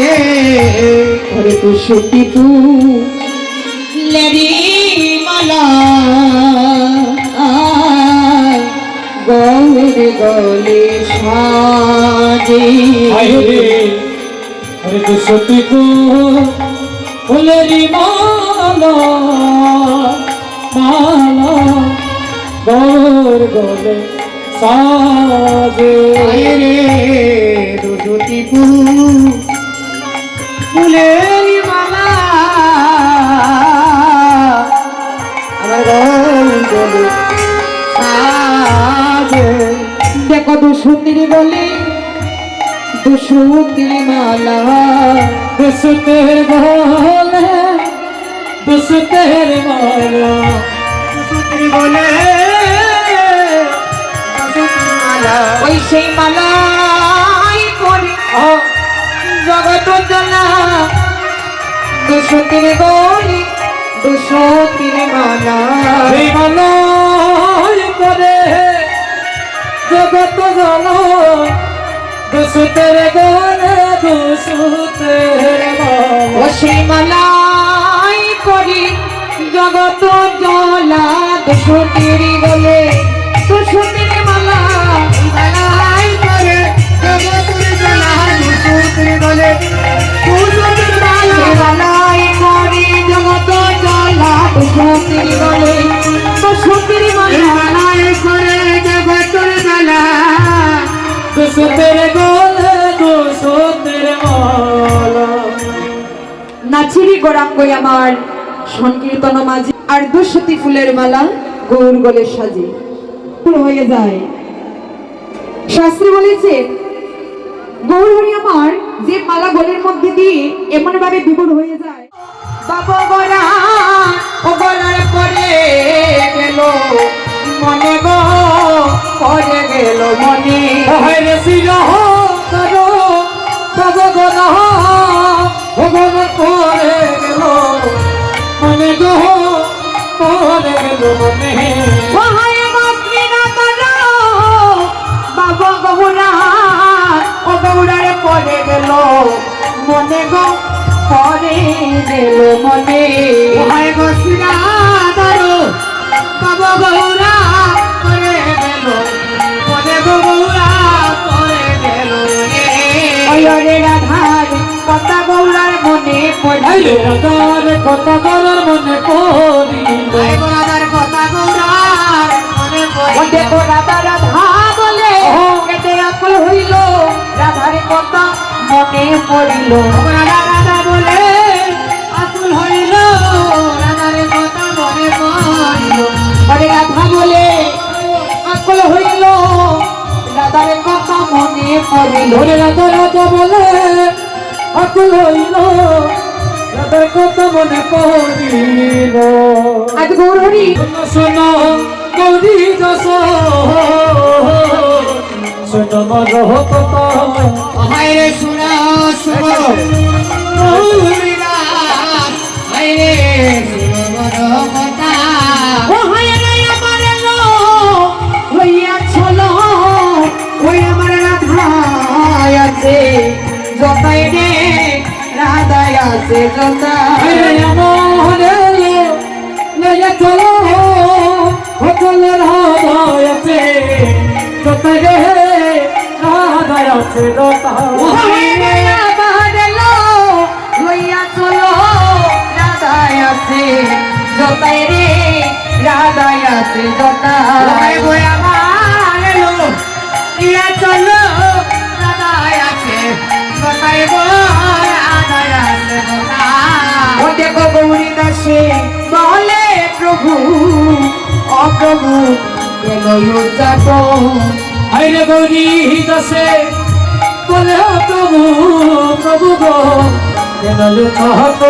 কে ওরে তো সত্যি তু। লেরি মালা। গৌরে গলে সাজে। আরে আরে তো ফুলেরি মালা মালা গৌর গলে সাজে। রে দুটি ফুল ফুলের মালা, আমার গলে সাজে। দেখো দুসুতির গলে দুসুতির মালা দুসতের গলে দুসতের মালা বলে ওই সেই মালাই দুসুতির গলে দুসুতির মালা। এই মালাই করে জগত জল দুসতের গলে দুসতের ও মালা। সেই মালাই করি জগত জ্বলা দুসুতির গলে দুসুতির দুসতের গলে দুসতের মালা নাচিরি গোরাঙ্গই আমার সংকীর্তন মাঝে। আর দুশতি ফুলের মালা গৌর গলে সাজে। ফুল হয়ে যায়। শাস্ত্রী বলেছে গৌর হরি আমার যে মালা গলের মধ্যে দিয়ে এমন ভাবে বিপুল হয়ে যায়। বাবা গড়া ও গলার পরে গেল। গেল মনে। হায়রে সিংহ করো তব গনা ভগবান পরে গেল। মনে গো পরে গেল মনে। পরে গেল, মনে গো পরে গেল মনে। ওহায় বসিরা ধরো বাবা গৌরা মনে পড়ে কথা মনে পড়িল কথা মনে বলে কেটে আকল হইল। রাধার কথা মনে পড়িল। রাধা রাধা বলে আকুল হইল। রাধার কথা মনে পড়িল। আরে রাধা বলে আকল হইল। রাধার কথা মনে পড়িল। ওরে রাধা রাধা বলে আকুল হইল। কথা মনে পড়িল আজ গৌরহরি শোনো গৌরী যশ শোনো মরহ কথা হায় রে শুনো শুনো গৌরীরা। হায় রে শুনো কথা ও হায় আমার লো হইয়া চলো ওই আমার রাধা আছে যতাই রে আছে লয়ে চলো সকল রাধায়াতে যত রে রাধায়াতে যত ও হায় রে রাধাই আছে যতাই রে আছে হায় গেল উদযাপন আইরে গরি দাসে বলে প্রভু প্রভু গো কেন চাহত